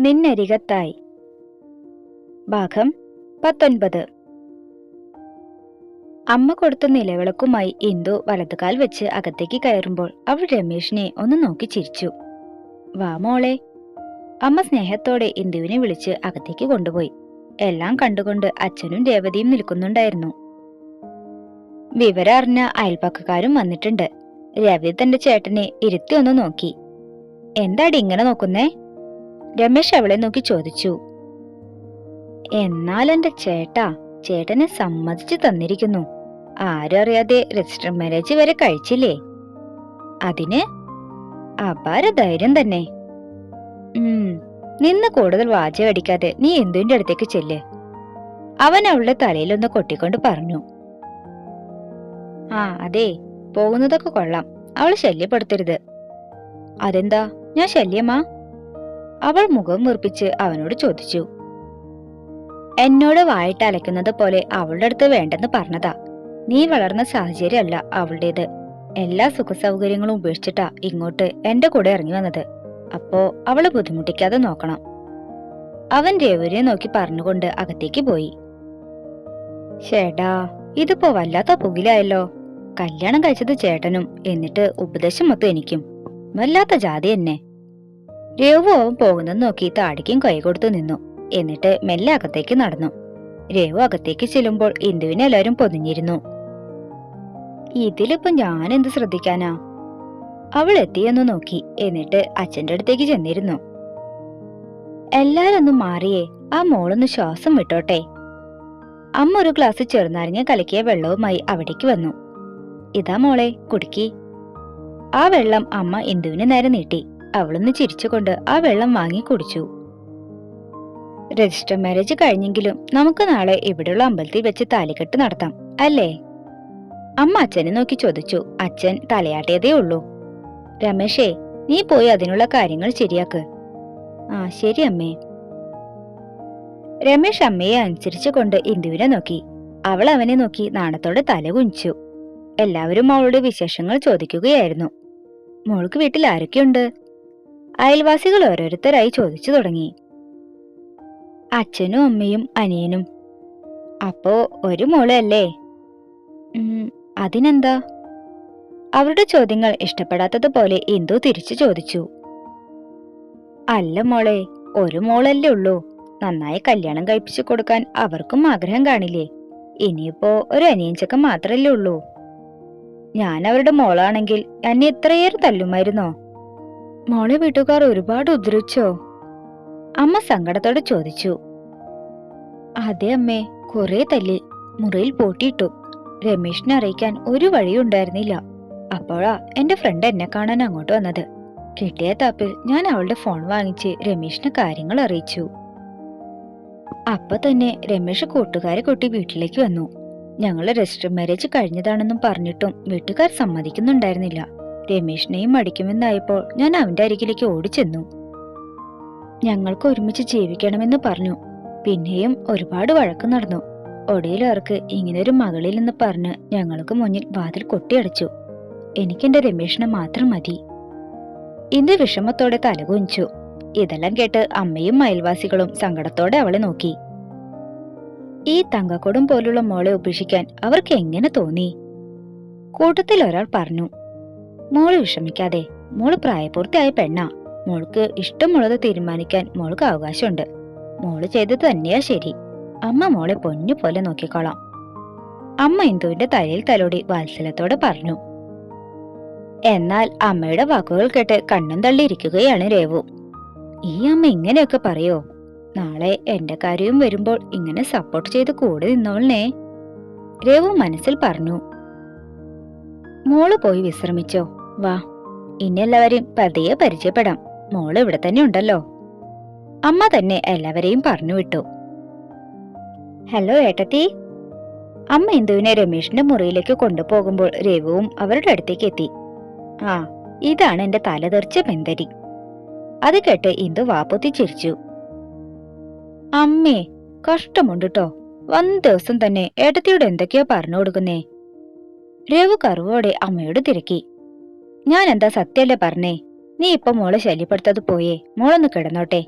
നിന്നരികത്തായി. ഭാഗം പത്തൊൻപത്. അമ്മ കൊടുത്ത നിലവിളക്കുമായി ഇന്ദു വലതുകാൽ വെച്ച് അകത്തേക്ക് കയറുമ്പോൾ അവൾ രമേഷിനെ ഒന്ന് നോക്കി ചിരിച്ചു. വാ മോളെ. അമ്മ സ്നേഹത്തോടെ ഇന്ദുവിനെ വിളിച്ച് അകത്തേക്ക് കൊണ്ടുപോയി. എല്ലാം കണ്ടുകൊണ്ട് അച്ഛനും രേവതിയും നിൽക്കുന്നുണ്ടായിരുന്നു. വിവരം അറിഞ്ഞ അയൽപ്പക്കാരും വന്നിട്ടുണ്ട്. രവി തന്റെ ചേട്ടനെ ഇരുത്തി ഒന്ന് നോക്കി. എന്താടി ഇങ്ങനെ നോക്കുന്നേ? രമേശ് അവളെ നോക്കി ചോദിച്ചു. എന്നാൽ എന്റെ ചേട്ടാ ചേട്ടനെ സമ്മതിച്ചു തന്നിരിക്കുന്നു. ആരും അറിയാതെ രജിസ്റ്റർ മാരേജ് വരെ കഴിച്ചില്ലേ? അതിന് അപാര ധൈര്യം തന്നെ. നിന്ന് കൂടുതൽ വാചകം അടിക്കാതെ നീ എന്തുവിന്റെ അടുത്തേക്ക് ചെല്ല്. അവൻ അവളുടെ തലയിലൊന്ന് കൊട്ടിക്കൊണ്ട് പറഞ്ഞു. ആ അതെ പോകുന്നതൊക്കെ കൊള്ളാം. അവൾ ശല്യപ്പെടുത്തരുത്. അതെന്താ? ഞാൻ ശല്യമാ? അവൾ മുഖം വീർപ്പിച്ച് അവനോട് ചോദിച്ചു. എന്നോട് വായിട്ട് അലയ്ക്കുന്നത് പോലെ അവളുടെ അടുത്ത് വേണ്ടെന്ന് പറഞ്ഞതാ. നീ വളർന്ന സാഹചര്യമല്ല അവളുടേത്. എല്ലാ സുഖസൗകര്യങ്ങളും ഉപേക്ഷിച്ചിട്ടാ ഇങ്ങോട്ട് എന്റെ കൂടെ ഇറങ്ങി വന്നത്. അപ്പോ അവളെ ബുദ്ധിമുട്ടിക്കാതെ നോക്കണം. അവൻ രേവരെ നോക്കി പറഞ്ഞുകൊണ്ട് അകത്തേക്ക് പോയി. ചേട്ടാ ഇതിപ്പോ വല്ലാത്ത പുകിലായല്ലോ. കല്യാണം കഴിച്ചത് ചേട്ടനും എന്നിട്ട് ഉപദേശം മൊത്തം എനിക്കും. വല്ലാത്ത ജാതി തന്നെ രേവു അവൻ പോകുന്നത് നോക്കി താടിക്കും കൈ കൊടുത്തു നിന്നു. എന്നിട്ട് മെല്ലെ അകത്തേക്ക് നടന്നു. രേവു അകത്തേക്ക് ചെല്ലുമ്പോൾ ഇന്ദുവിനെ എല്ലാവരും പൊതിഞ്ഞിരുന്നു. ഇതിലിപ്പോ ഞാൻ എന്ത് ശ്രദ്ധിക്കാനാ? അവൾ എത്തിയെന്ന് നോക്കി. എന്നിട്ട് അച്ഛന്റെ അടുത്തേക്ക് ചെന്നിരുന്നു. എല്ലാരും ഒന്ന് മാറിയേ. ആ മോളൊന്ന് ശ്വാസം വിട്ടോട്ടെ. അമ്മ ഒരു ഗ്ലാസ് ചെറുനാരങ്ങ കലക്കിയ വെള്ളവുമായി അവിടേക്ക് വന്നു. ഇതാ മോളെ കുടുക്കി. ആ വെള്ളം അമ്മ ഇന്ദുവിന് നേരെ നീട്ടി. അവളൊന്ന് ചിരിച്ചുകൊണ്ട് ആ വെള്ളം വാങ്ങി കുടിച്ചു. രജിസ്റ്റർ മാരേജ് കഴിഞ്ഞെങ്കിലും നമുക്ക് നാളെ ഇവിടെയുള്ള അമ്പലത്തിൽ വെച്ച് താലികെട്ട് നടത്താം അല്ലേ? അമ്മ അച്ഛനെ നോക്കി ചോദിച്ചു. അച്ഛൻ തലയാട്ടിയതേ ഉള്ളൂ. രമേശേ നീ പോയി അതിനുള്ള കാര്യങ്ങൾ ശരിയാക്ക്. ആ ശരി അമ്മേ. രമേശ് അമ്മയെ അനുസരിച്ചുകൊണ്ട് ഇന്ദുവിനെ നോക്കി. അവൾ അവനെ നോക്കി നാണത്തോടെ തല കുനിച്ചു. എല്ലാവരും അവളുടെ വിശേഷങ്ങൾ ചോദിക്കുകയായിരുന്നു. മോൾക്ക് വീട്ടിൽ ആരൊക്കെയുണ്ട്? അയൽവാസികൾ ഓരോരുത്തരായി ചോദിച്ചു തുടങ്ങി. അച്ഛനും അമ്മയും അനിയനും. അപ്പോ ഒരു മോളല്ലേ? അതിനെന്താ? അവരുടെ ചോദ്യങ്ങൾ ഇഷ്ടപ്പെടാത്തതുപോലെ ഇന്ദു തിരിച്ചു ചോദിച്ചു. അല്ല മോളെ ഒരു മോളല്ലേ ഉള്ളൂ. നന്നായി കല്യാണം കഴിപ്പിച്ചു കൊടുക്കാൻ അവർക്കും ആഗ്രഹം കാണില്ലേ? ഇനിയിപ്പോ ഒരു അനിയഞ്ചക്കം മാത്രല്ലേ ഉള്ളൂ. ഞാൻ അവരുടെ മോളാണെങ്കിൽ എന്നെ ഇത്രയേറെ തല്ലുമായിരുന്നോ? മോളെ വീട്ടുകാർ ഒരുപാട് ഉദ്രവിച്ചോ അമ്മ സങ്കടത്തോടെ ചോദിച്ചു. അതെ അമ്മേ കുറെ തല്ലി. മുറിയിൽ പൂട്ടിയിട്ടു. രമേഷിനെ അറിയിക്കാൻ ഒരു വഴിയും ഉണ്ടായിരുന്നില്ല. അപ്പോഴാ എന്റെ ഫ്രണ്ട് എന്നെ കാണാൻ അങ്ങോട്ട് വന്നത്. കിട്ടിയ താപ്പിൽ ഞാൻ അവളുടെ ഫോൺ വാങ്ങിച്ച് രമേഷിന് കാര്യങ്ങൾ അറിയിച്ചു. അപ്പൊ തന്നെ രമേഷ് കൂട്ടുകാരെ കൂട്ടി വീട്ടിലേക്ക് വന്നു. ഞങ്ങൾ രജിസ്റ്റർ മാരേജ് കഴിഞ്ഞതാണെന്നും പറഞ്ഞിട്ടും വീട്ടുകാർ സമ്മതിക്കുന്നുണ്ടായിരുന്നില്ല. രമേഷിനെയും മടിക്കുമെന്നായപ്പോൾ ഞാൻ അവന്റെ അരികിലേക്ക് ഓടിച്ചെന്നു. ഞങ്ങൾക്ക് ഒരുമിച്ച് ജീവിക്കണമെന്ന് പറഞ്ഞു. പിന്നെയും ഒരുപാട് വഴക്ക് നടന്നു. ഒടുവിൽ അവർക്ക് ഇങ്ങനൊരു മകളില്ലെന്ന് പറഞ്ഞ് ഞങ്ങൾക്ക് മുന്നിൽ വാതിൽ കൊട്ടിയടച്ചു. എനിക്കെന്റെ രമേഷിനെ മാത്രം മതി. ഇന്ദു വിഷമത്തോടെ തലകുനിച്ചു ഇതെല്ലാം കേട്ട് അമ്മയും അയൽവാസികളും സങ്കടത്തോടെ അവളെ നോക്കി. ഈ തങ്കക്കൊടും പോലുള്ള മോളെ ഉപേക്ഷിക്കാൻ അവർക്ക് എങ്ങനെ തോന്നി? കൂട്ടത്തിൽ ഒരാൾ പറഞ്ഞു മോൾ വിഷമിക്കാതെ. മോൾ പ്രായപൂർത്തിയായ പെണ്ണാ. മോൾക്ക് ഇഷ്ടമുള്ളത് തീരുമാനിക്കാൻ മോൾക്ക് അവകാശമുണ്ട്. മോൾ ചെയ്തത് തന്നെയാ ശരി. അമ്മ മോളെ പൊന്നു പോലെ നോക്കിക്കോളാം. അമ്മ ഇന്ദുവിന്റെ തലയിൽ തലോടി വാത്സല്യത്തോടെ പറഞ്ഞു. എന്നാൽ അമ്മയുടെ വാക്കുകൾ കേട്ട് കണ്ണും തള്ളിയിരിക്കുകയാണ് രേവു. ഈ അമ്മ ഇങ്ങനെയൊക്കെ പറയോ? നാളെ എന്റെ കാര്യവും വരുമ്പോൾ ഇങ്ങനെ സപ്പോർട്ട് ചെയ്ത് കൂടെ നിന്നോളേ രേവു മനസ്സിൽ പറഞ്ഞു. മോൾ പോയി വിശ്രമിച്ചോ. വാ. ഇനി എല്ലാവരെയും പതിയെ പരിചയപ്പെടാം. മോൾ ഇവിടെ തന്നെ ഉണ്ടല്ലോ. അമ്മ തന്നെ എല്ലാവരെയും പറഞ്ഞു വിട്ടു ഹലോ ഏട്ടത്തി. അമ്മ ഇന്ദുവിനെ രമേഷിന്റെ മുറിയിലേക്ക് കൊണ്ടുപോകുമ്പോൾ രഘുവും അവരുടെ അടുത്തേക്ക് എത്തി. ആ ഇതാണ് എന്റെ തലതെറിച്ച പെന്തരി അത് കേട്ട് ഇന്ദു വാപ്പൊത്തി ചിരിച്ചു. അമ്മേ കഷ്ടമുണ്ട് കേട്ടോ വന്ന ദിവസം തന്നെ ഏട്ടത്തിയോട് എന്തൊക്കെയാ പറഞ്ഞു കൊടുക്കുന്നേ. രഘു കറുവോടെ അമ്മയോട് തിരക്കി. ഞാൻ എന്താ സത്യല്ലേ പറഞ്ഞേ? നീ ഇപ്പൊ മോളെ ശല്യപ്പെടുത്തത് പോയേ. മോളൊന്ന് കിടന്നോട്ടെ.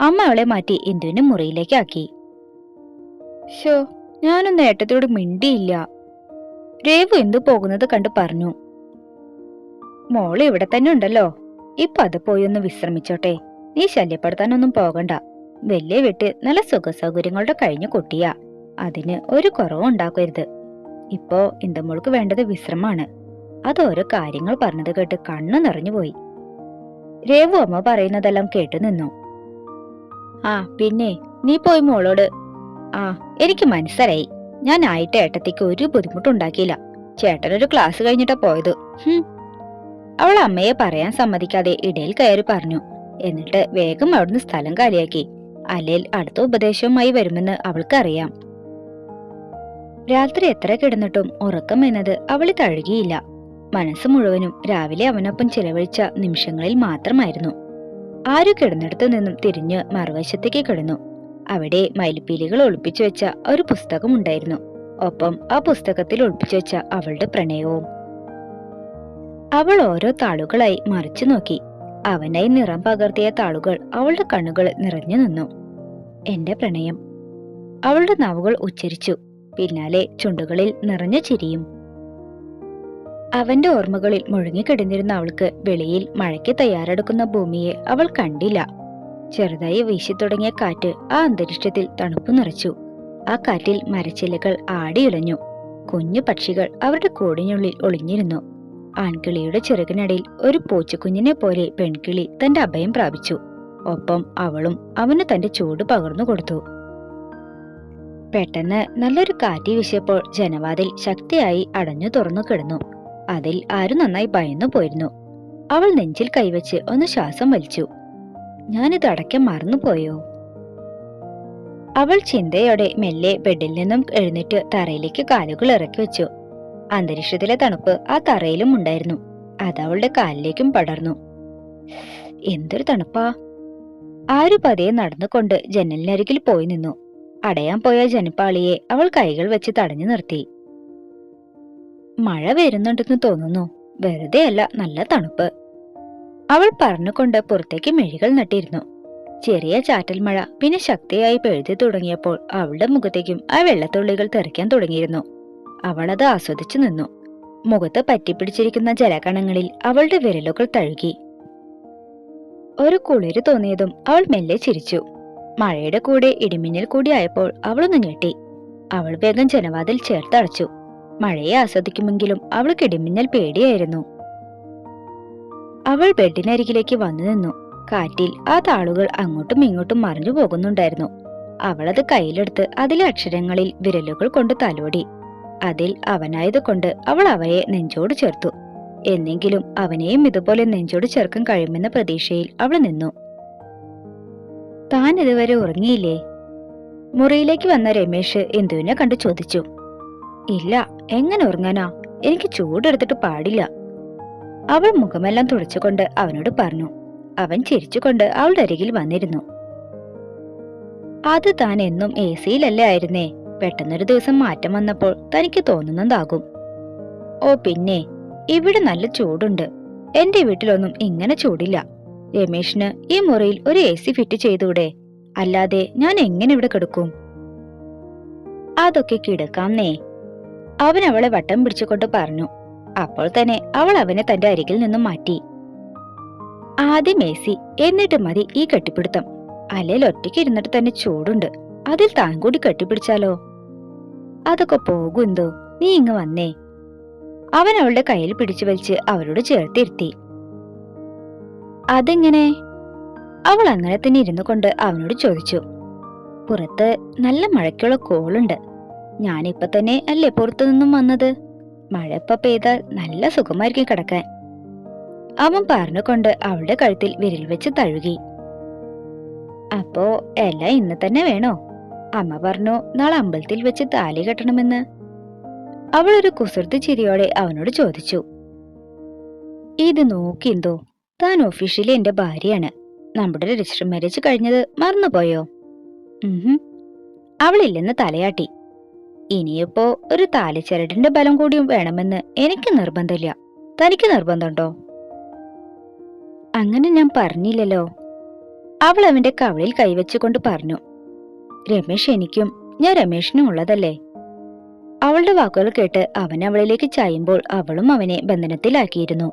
അമ്മ അവളെ മാറ്റി ഇന്ദുവിനെ മുറിയിലേക്ക് ആക്കി. ഷോ ഞാനൊന്നും ഏട്ടത്തോട് മിണ്ടിയില്ല. രേവു എന്തു പോകുന്നത് കണ്ട് പറഞ്ഞു. മോൾ ഇവിടെ തന്നെ ഉണ്ടല്ലോ. ഇപ്പൊ അത് പോയി ഒന്ന് വിശ്രമിച്ചോട്ടെ. നീ ശല്യപ്പെടുത്താനൊന്നും പോകണ്ട. വലിയ വിട്ട് നല്ല സുഖസൗകര്യങ്ങളുടെ കഴിഞ്ഞ കുട്ടിയാ. അതിന് ഒരു കുറവും ഉണ്ടാക്കരുത്. ഇപ്പോ ഇന്ദമോൾക്ക് വേണ്ടത് വിശ്രമാണ് അതോരോ കാര്യങ്ങൾ പറഞ്ഞത് കേട്ട് കണ്ണു നിറഞ്ഞുപോയി രേവു അമ്മ പറയുന്നതെല്ലാം കേട്ടു നിന്നു. ആ പിന്നെ നീ പോയി മോളോട്. ആ എനിക്ക് മനസ്സിലായി. ഞാൻ ആയിട്ട് ഏട്ടത്തേക്ക് ഒരു ബുദ്ധിമുട്ടുണ്ടാക്കിയില്ല. ചേട്ടനൊരു ക്ലാസ് കഴിഞ്ഞിട്ടാ പോയത്. അവൾ അമ്മയെ പറയാൻ സമ്മതിക്കാതെ ഇടയിൽ കയറി പറഞ്ഞു. എന്നിട്ട് വേഗം അവിടുന്ന് സ്ഥലം കാലിയാക്കി. അല്ലേൽ അടുത്ത ഉപദേശവുമായി വരുമെന്ന് അവൾക്കറിയാം. രാത്രി എത്ര കിടന്നിട്ടും ഉറക്കം എന്നത് അവളെ തഴുകിയില്ല. മനസ്സ് മുഴുവനും രാവിലെ അവനൊപ്പം ചിലവഴിച്ച നിമിഷങ്ങളിൽ മാത്രമായിരുന്നു. ആരു കിടന്നിടത്തു നിന്നും തിരിഞ്ഞ് മറുവശത്തേക്ക് കിടന്നു. അവിടെ മയിൽപ്പീലികൾ ഒളിപ്പിച്ചു വെച്ച ഒരു പുസ്തകമുണ്ടായിരുന്നു ഒപ്പം ആ പുസ്തകത്തിൽ ഒളിപ്പിച്ചു വെച്ച അവളുടെ പ്രണയവും. അവൾ ഓരോ താളുകളായി മറിച്ചു നോക്കി. അവനായി നിറം പകർത്തിയ താളുകൾ അവളുടെ കണ്ണുകൾ നിറഞ്ഞു നിന്നു. എന്റെ പ്രണയം. അവളുടെ നാവുകൾ ഉച്ചരിച്ചു. പിന്നാലെ ചുണ്ടുകളിൽ നിറഞ്ഞ ചിരിയും. അവന്റെ ഓർമ്മകളിൽ മുഴുങ്ങിക്കിടന്നിരുന്ന അവൾക്ക് വെളിയിൽ മഴയ്ക്ക് തയ്യാറെടുക്കുന്ന ഭൂമിയെ അവൾ കണ്ടില്ല. ചെറുതായി വീശി തുടങ്ങിയ കാറ്റ് ആ അന്തരീക്ഷത്തിൽ തണുപ്പ് നിറച്ചു. ആ കാറ്റിൽ മരച്ചില്ലകൾ ആടിയുളഞ്ഞു കുഞ്ഞു പക്ഷികൾ അവരുടെ കൂടിനുള്ളിൽ ഒളിഞ്ഞിരുന്നു. ആൺകിളിയുടെ ചെറുകിനടയിൽ ഒരു പൂച്ചക്കുഞ്ഞിനെ പോലെ പെൺകിളി തന്റെ അഭയം പ്രാപിച്ചു. ഒപ്പം അവളും അവന് തന്റെ ചൂട് പകർന്നു കൊടുത്തു. പെട്ടെന്ന് നല്ലൊരു കാറ്റി വീശിയപ്പോൾ ജനവാതിൽ ശക്തിയായി അടഞ്ഞു തുറന്നു കിടന്നു. അതിൽ ആരും നന്നായി ഭയന്നു പോയിരുന്നു. അവൾ നെഞ്ചിൽ കൈവച്ച് ഒന്ന് ശ്വാസം വലിച്ചു. ഞാനിത് അടയ്ക്കാൻ മറന്നുപോയോ അവൾ ചിന്തയോടെ മെല്ലെ ബെഡിൽ നിന്നും എഴുന്നേറ്റ് തറയിലേക്ക് കാലുകൾ ഇറക്കി വെച്ചു. അന്തരീക്ഷത്തിലെ തണുപ്പ് ആ തറയിലും ഉണ്ടായിരുന്നു. അത് അവളുടെ കാലിലേക്കും പടർന്നു. എന്തൊരു തണുപ്പാ. ആരു പതിയെ നടന്നുകൊണ്ട് ജനലിനരികിൽ പോയി നിന്നു. അടയാൻ പോയ ജനപ്പാളിയെ അവൾ കൈകൾ വെച്ച് തടഞ്ഞു നിർത്തി. മഴ വരുന്നുണ്ടെന്ന് തോന്നുന്നു. വെറുതെ അല്ല നല്ല തണുപ്പ്. അവൾ പറഞ്ഞുകൊണ്ട് പുറത്തേക്ക് മെഴികൾ നട്ടിരുന്നു. ചെറിയ ചാറ്റൽ മഴ പിന്നെ ശക്തിയായി പെഴുതി തുടങ്ങിയപ്പോൾ അവളുടെ മുഖത്തേക്കും ആ വെള്ളത്തുള്ളികൾ തെറിക്കാൻ തുടങ്ങിയിരുന്നു. അവൾ അത് ആസ്വദിച്ചു നിന്നു. മുഖത്ത് പറ്റിപ്പിടിച്ചിരിക്കുന്ന ജലകണങ്ങളിൽ അവളുടെ വിരലുകൾ തഴുകി. ഒരു കുളിര് തോന്നിയതും അവൾ മെല്ലെ ചിരിച്ചു. മഴയുടെ കൂടെ ഇടിമിന്നൽ കൂടിയായപ്പോൾ അവളൊന്ന് ഞെട്ടി. അവൾ വേഗം ജനവാതിൽ ചേർത്തടച്ചു. മഴയെ ആസ്വദിക്കുമെങ്കിലും അവൾക്ക് ഇടിമിന്നൽ പേടിയായിരുന്നു. അവൾ ബെഡിനരികിലേക്ക് വന്നു നിന്നു. കാറ്റിൽ ആ താളുകൾ അങ്ങോട്ടും ഇങ്ങോട്ടും മറിഞ്ഞു പോകുന്നുണ്ടായിരുന്നു. അവളത് കയ്യിലെടുത്ത് അതിലെ അക്ഷരങ്ങളിൽ വിരലുകൾ കൊണ്ട് തലോടി. അതിൽ അവനായതുകൊണ്ട് അവൾ അവയെ നെഞ്ചോട് ചേർത്തു. എന്നെങ്കിലും അവനെയും ഇതുപോലെ നെഞ്ചോട് ചേർക്കാൻ കഴിയുമെന്ന പ്രതീക്ഷയിൽ അവൾ നിന്നു. താൻ ഇതുവരെ ഉറങ്ങിയില്ലേ? മുറിയിലേക്ക് വന്ന രമേശ് ഇന്ദുവിനെ കണ്ടു ചോദിച്ചു. ഇല്ല എങ്ങനെ ഉറങ്ങാനാ? എനിക്ക് ചൂടെടുത്തിട്ട് പാടില്ല. അവൾ മുഖമെല്ലാം തുടച്ചുകൊണ്ട് അവനോട് പറഞ്ഞു. അവൻ ചിരിച്ചുകൊണ്ട് അവളുടെ അരികിൽ വന്നിരുന്നു. അത് താൻ എന്നും എ സിയിലല്ലേ ആയിരുന്നേ? പെട്ടെന്നൊരു ദിവസം മാറ്റം വന്നപ്പോൾ തനിക്ക് തോന്നുന്നതാകും. ഓ പിന്നെ ഇവിടെ നല്ല ചൂടുണ്ട്. എന്റെ വീട്ടിലൊന്നും ഇങ്ങനെ ചൂടില്ല. രമേഷിന് ഈ മുറിയിൽ ഒരു എ സി ഫിറ്റ് ചെയ്തൂടെ അല്ലാതെ ഞാൻ എങ്ങനെ ഇവിടെ കിടക്കും? അതൊക്കെ കിടക്കാംന്നേ അവൻ അവളെ വട്ടം പിടിച്ചുകൊണ്ട് പറഞ്ഞു. അപ്പോൾ തന്നെ അവൾ അവനെ തന്റെ അരികിൽ നിന്നും മാറ്റി. ആദ്യം എ സി എന്നിട്ട് മതി ഈ കെട്ടിപ്പിടുത്തം. അല്ലേൽ ഒറ്റയ്ക്ക് ഇരുന്നിട്ട് തന്നെ ചൂടുണ്ട്. അതിൽ താൻ കൂടി കെട്ടിപ്പിടിച്ചാലോ? അതൊക്കെ പോകുന്തോ നീ ഇങ്ങ് വന്നേ. അവൻ അവളുടെ കയ്യിൽ പിടിച്ചു വലിച്ച് അവരോട് ചേർത്തിരുത്തി അതെങ്ങനെ? അവൾ അങ്ങനെ തന്നെ ഇരുന്നു കൊണ്ട് അവനോട് ചോദിച്ചു. പുറത്ത് നല്ല മഴയ്ക്കുള്ള കോളുണ്ട്. ഞാനിപ്പ തന്നെ അല്ലേ പുറത്തു നിന്നും വന്നത്? മഴ ഇപ്പൊ പെയ്താൽ നല്ല സുഖമായിരിക്കും കിടക്കാൻ. അവൻ പറഞ്ഞുകൊണ്ട് അവളുടെ കഴുത്തിൽ വിരൽ വെച്ച് തഴുകി. അപ്പോ എല്ലാം ഇന്ന് തന്നെ വേണോ? അമ്മ പറഞ്ഞു നാളെ അമ്പലത്തിൽ വെച്ച് താലി കെട്ടണമെന്ന്. അവളൊരു കുസൃതി ചിരിയോടെ അവനോട് ചോദിച്ചു. ഇത് നോക്കിന്തോ താൻ ഒഫീഷ്യലി എന്റെ ഭാര്യയാണ്. നമ്മുടെ രജിസ്റ്റർ മാരേജ് കഴിഞ്ഞത് മറന്നുപോയോ. അവളില്ലെന്ന് തലയാട്ടി. ഇനിയിപ്പോ ഒരു താലിച്ചരടിന്റെ ബലം കൂടിയും വേണമെന്ന് എനിക്ക് നിർബന്ധമില്ല. തനിക്ക് നിർബന്ധമുണ്ടോ? അങ്ങനെ ഞാൻ പറഞ്ഞില്ലല്ലോ. അവൾ അവന്റെ കവളിൽ കൈവച്ചുകൊണ്ട് പറഞ്ഞു. രമേശ് എനിക്കും ഞാൻ രമേശിനും ഉള്ളതല്ലേ? അവളുടെ വാക്കുകൾ കേട്ട് അവൻ അവളിലേക്ക് ചായുമ്പോൾ അവളും അവനെ ബന്ധനത്തിലാക്കിയിരുന്നു.